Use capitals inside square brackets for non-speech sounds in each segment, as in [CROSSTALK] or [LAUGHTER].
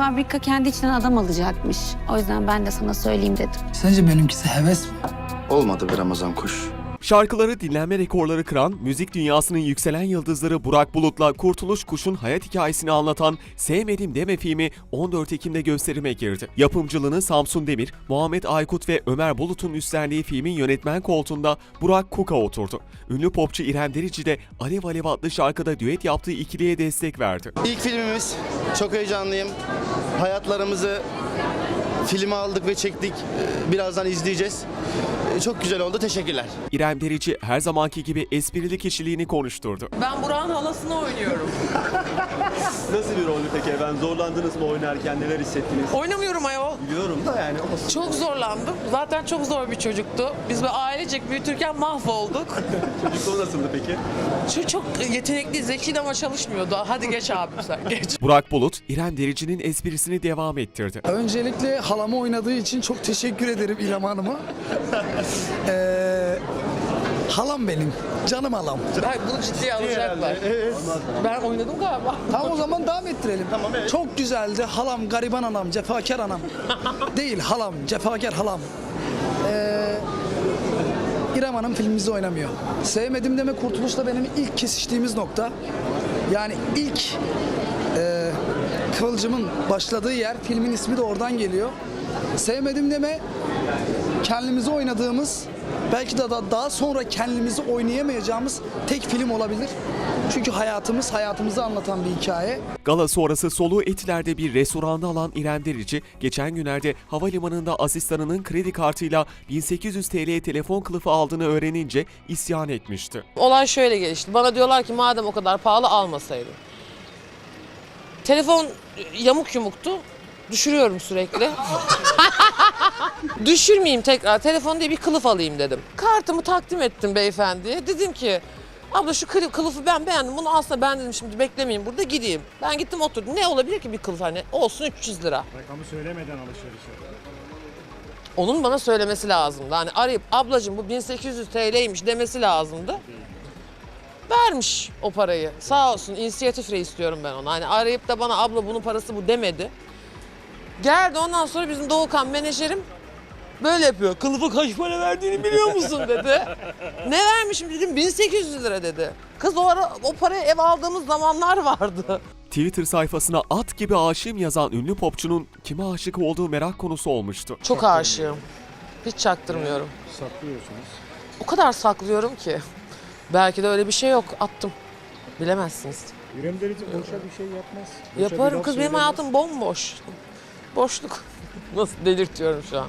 fabrika kendi içinden adam alacakmış. O yüzden ben de sana söyleyeyim dedim. Sence benimkisi heves mi? Olmadı bir Ramazan kuş. Şarkıları dinlenme rekorları kıran, müzik dünyasının yükselen yıldızları Burak Bulut'la Kurtuluş Kuş'un hayat hikayesini anlatan Sevmedim Deme filmi 14 Ekim'de gösterime girdi. Yapımcılığını Samsun Demir, Muhammed Aykut ve Ömer Bulut'un üstlendiği filmin yönetmen koltuğunda Burak Kuka oturdu. Ünlü popçu İrem Derici de Alev Alev adlı şarkıda düet yaptığı ikiliye destek verdi. İlk filmimiz. Çok heyecanlıyım. Hayatlarımızı filme aldık ve çektik. Ee, Birazdan izleyeceğiz. Ee, Çok güzel oldu. Teşekkürler. İrem Derici her zamanki gibi esprili kişiliğini konuşturdu. Ben Burak'ın halasını oynuyorum. [LAUGHS] Nasıl bir roldü peki efendim? Zorlandınız mı oynarken? Neler hissettiniz? Oynamıyorum ayol. Biliyorum da yani o Çok zorlandım. Zaten çok zor bir çocuktu. Biz böyle ailecek büyütürken mahvolduk. [LAUGHS] çocukluğu nasıldı peki? Şu çok yetenekli, zeki ama çalışmıyordu. Hadi geç abi sen geç. [LAUGHS] Burak Bulut, İrem Derici'nin esprisini devam ettirdi. Öncelikle halamı oynadığı için çok teşekkür ederim İrem Hanım'a. Ee, [LAUGHS] halam benim. Canım halam. Ay, bunu ciddiye alacaklar. Ben oynadım galiba. Tamam o zaman devam ettirelim. Çok güzeldi. Halam gariban anam, cefakar anam. [LAUGHS] Değil halam, cefakar halam. Ee, İrem Hanım filmimizde oynamıyor. Sevmedim deme Kurtuluş'la benim ilk kesiştiğimiz nokta. Yani ilk e, kıvılcımın başladığı yer. Filmin ismi de oradan geliyor. Sevmedim deme kendimizi oynadığımız belki de da- daha sonra kendimizi oynayamayacağımız tek film olabilir. Çünkü hayatımız, hayatımızı anlatan bir hikaye. Gala sonrası soluğu Etiler'de bir restoranda alan İrem Derici, geçen günlerde havalimanında asistanının kredi kartıyla 1800 TL telefon kılıfı aldığını öğrenince isyan etmişti. Olay şöyle gelişti. Bana diyorlar ki madem o kadar pahalı almasaydın. Telefon yamuk yumuktu. Düşürüyorum sürekli. [LAUGHS] Düşürmeyeyim tekrar. Telefon diye bir kılıf alayım dedim. Kartımı takdim ettim beyefendiye. Dedim ki abla şu kılı- kılıfı ben beğendim. Bunu aslında ben dedim şimdi beklemeyeyim burada gideyim. Ben gittim oturdum. Ne olabilir ki bir kılıf hani? Olsun 300 lira. Rakamı söylemeden alışverişe. Onun bana söylemesi lazımdı. Hani arayıp ablacığım bu 1800 TL'ymiş demesi lazımdı. Vermiş o parayı. Sağ olsun inisiyatif reis diyorum ben ona. Hani arayıp da bana abla bunun parası bu demedi. Geldi ondan sonra bizim Doğukan menajerim böyle yapıyor. Kılıfı kaç para verdiğini biliyor musun dedi. ne vermişim dedim 1800 lira dedi. Kız o ara o paraya ev aldığımız zamanlar vardı. Twitter sayfasına at gibi aşığım yazan ünlü popçunun kime aşık olduğu merak konusu olmuştu. Çok aşığım. Hiç çaktırmıyorum. Saklıyorsunuz. O kadar saklıyorum ki. Belki de öyle bir şey yok. Attım. Bilemezsiniz. İrem Derici boşa bir şey yapmaz. Boşa bir Yaparım laf kız benim söylemez. hayatım bomboş. Boşluk. [LAUGHS] Nasıl delirtiyorum şu an.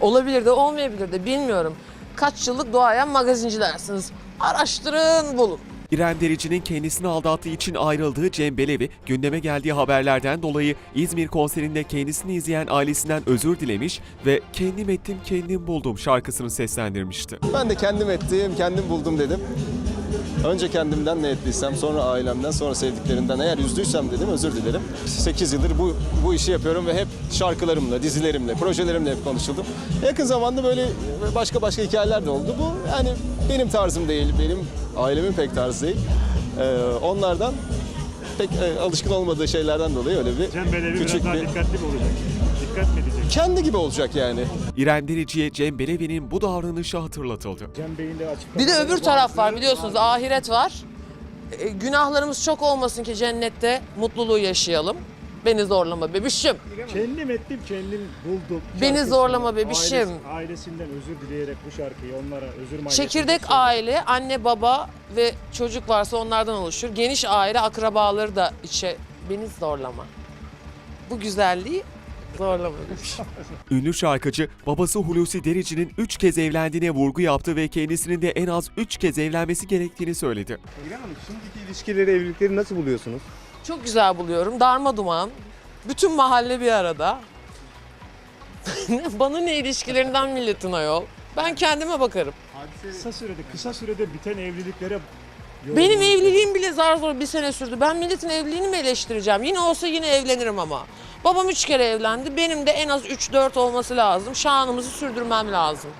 Olabilir de olmayabilir de bilmiyorum. Kaç yıllık doğayan magazinci dersiniz. Araştırın bulun. İrem Derici'nin kendisini aldattığı için ayrıldığı Cem Belevi, gündeme geldiği haberlerden dolayı İzmir konserinde kendisini izleyen ailesinden özür dilemiş ve kendim ettim kendim buldum şarkısını seslendirmişti. Ben de kendim ettim, kendim buldum dedim. Önce kendimden ne ettiysem, sonra ailemden, sonra sevdiklerimden eğer üzdüysem dedim özür dilerim. 8 yıldır bu, bu işi yapıyorum ve hep şarkılarımla, dizilerimle, projelerimle hep konuşuldum. Yakın zamanda böyle başka başka hikayeler de oldu. Bu yani benim tarzım değil, benim ailemin pek tarzı değil. Ee, onlardan pek e, alışkın olmadığı şeylerden dolayı öyle bir Cem Belevi biraz küçük daha bir... dikkatli mi olacak? Dikkat mi edecek? Kendi gibi olacak yani. İrem Derici'ye Cem Belevi'nin bu davranışı hatırlatıldı. Cem Bey'in de açıklamaları Bir de öbür taraf var biliyorsunuz ahiret var. E, günahlarımız çok olmasın ki cennette mutluluğu yaşayalım. Beni zorlama bebişim. Kendim ettim, kendim buldum. Beni zorlama bebişim. ailesi- ailesinden özür dileyerek bu şarkıyı onlara özür mahiyetinde Çekirdek aile, anne baba ve çocuk varsa onlardan oluşur. Geniş aile akrabaları da içe beni zorlama. Bu güzelliği zorlama bebişim. [LAUGHS] Ünlü şarkıcı babası Hulusi Derici'nin 3 kez evlendiğine vurgu yaptı ve kendisinin de en az 3 kez evlenmesi gerektiğini söyledi. İrem Hanım şimdiki ilişkileri, evlilikleri nasıl buluyorsunuz? Çok güzel buluyorum. Darma duman. Bütün mahalle bir arada. [LAUGHS] Bana ne ilişkilerinden milletin ayol. Ben kendime bakarım. Kısa sürede, kısa sürede biten evliliklere Benim evliliğim bile zar zor bir sene sürdü. Ben milletin evliliğini mi eleştireceğim? Yine olsa yine evlenirim ama. Babam üç kere evlendi. Benim de en az 3-4 olması lazım. Şanımızı sürdürmem lazım.